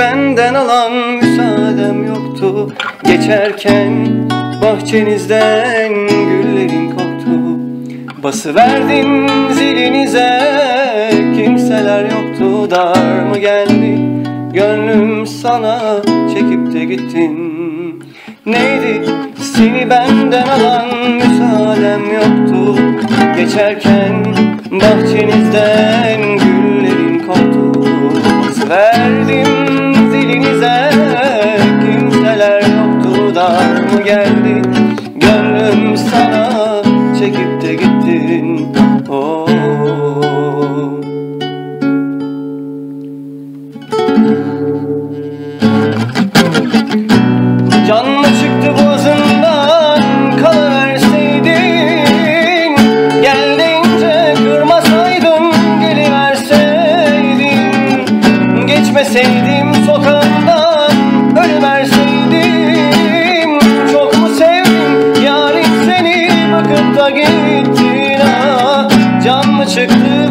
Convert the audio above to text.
benden alan müsaadem yoktu. Geçerken bahçenizden güllerin koktu. Basıverdim zilinize kimseler yoktu. Dar mı geldi? Gönlüm sana çekip de gittin. Neydi? Seni benden alan müsaadem yoktu. Geçerken bahçenizden mı geldi? Gönlüm sana çekip de gittin. Oh. Can mı çıktı boğazından kalıverseydin? Gel kırmasaydın geliverseydin. Geçmeseydin da gittin ha Can mı çıktı?